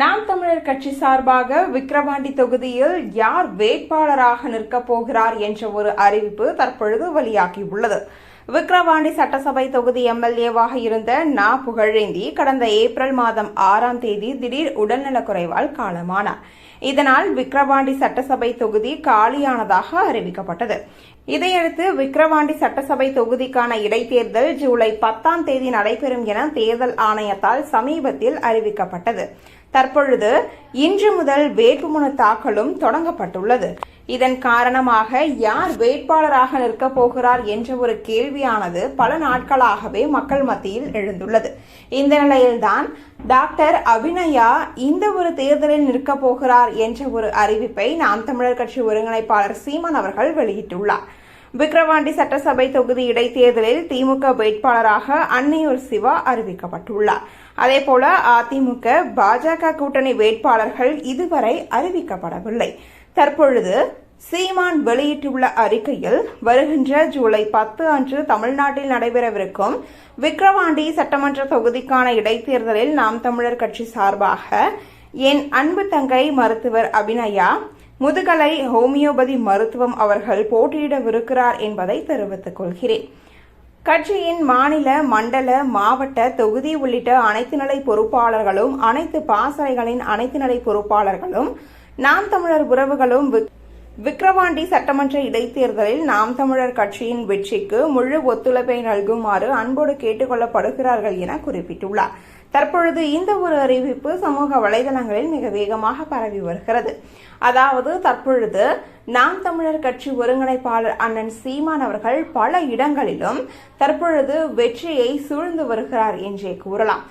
நாம் தமிழர் கட்சி சார்பாக விக்கிரவாண்டி தொகுதியில் யார் வேட்பாளராக நிற்கப் போகிறார் என்ற ஒரு அறிவிப்பு தற்பொழுது வெளியாகியுள்ளது. விக்கிரவாண்டி சட்டசபை தொகுதி எம்எல்ஏவாக இருந்த நா. புகழேந்தி கடந்த ஏப்ரல் மாதம் ஆறாம் தேதி திடீர் உடல்நலக்குறைவால் காலமானார். இதனால் விக்கிரவாண்டி சட்டசபை தொகுதி காலியானதாக அறிவிக்கப்பட்டது. இதையடுத்து விக்கிரவாண்டி சட்டசபை தொகுதிக்கான இடைத்தேர்தல் ஜூலை பத்தாம் தேதி நடைபெறும் என தேர்தல் ஆணையத்தால் சமீபத்தில் அறிவிக்கப்பட்டது. தற்பொழுது இன்று முதல் வேட்புமனு தாக்கலும் தொடங்கப்பட்டுள்ளது. இதன் காரணமாக யார் வேட்பாளராக நிற்கப் போகிறார் என்ற ஒரு கேள்வியானது பல நாட்களாகவே மக்கள் மத்தியில் எழுந்துள்ளது. இந்த நிலையில்தான் டாக்டர் அபிநயா இந்த ஒரு தேர்தலில் நிற்கப் போகிறார் என்ற ஒரு அறிவிப்பை நாம் தமிழர் கட்சி ஒருங்கிணைப்பாளர் சீமான் அவர்கள் வெளியிட்டுள்ளார். விக்கிரவாண்டி சட்டசபை தொகுதி இடைத்தேர்தலில் திமுக வேட்பாளராக அன்னையூர் சிவா அறிவிக்கப்பட்டுள்ளார். அதேபோல அதிமுக பாஜக கூட்டணி வேட்பாளர்கள் இதுவரை அறிவிக்கப்படவில்லை. தற்பொழுது சீமான் வெளியிட்டுள்ள அறிக்கையில் வருகின்ற ஜூலை பத்து அன்று தமிழ்நாட்டில் நடைபெறவிருக்கும் விக்ரவாண்டி சட்டமன்ற தொகுதிக்கான இடைத்தேர்தலில் நாம் தமிழர் கட்சி சார்பாக என் அன்பு தங்கை மருத்துவர் அபிநயா முதுகலை ஹோமியோபதி மருத்துவம் அவர்கள் போட்டியிடவிருக்கிறார் என்பதை தெரிவித்துக் கொள்கிறேன். கட்சியின் மாநில மண்டல மாவட்ட தொகுதி உள்ளிட்ட அனைத்து நிலை பொறுப்பாளர்களும் அனைத்து பாசறைகளின் அனைத்து நிலை பொறுப்பாளர்களும் நாம் தமிழர் உறவுகளும் விக்கிரவாண்டி சட்டமன்ற இடைத்தேர்தலில் நாம் தமிழர் கட்சியின் வெற்றிக்கு முழு ஒத்துழைப்பை நல்குமாறு அன்போடு கேட்டுக்கொள்ளப்படுகிறார்கள் என குறிப்பிட்டுள்ளார். தற்பொழுது இந்த ஒரு அறிவிப்பு சமூக வலைதளங்களில் மிக வேகமாக பரவி வருகிறது. அதாவது தற்பொழுது நாம் தமிழர் கட்சி ஒருங்கிணைப்பாளர் அண்ணன் சீமான் அவர்கள் பல இடங்களிலும் தற்பொழுது வெற்றியை சூழ்ந்து வருகிறார் என்றே கூறலாம்.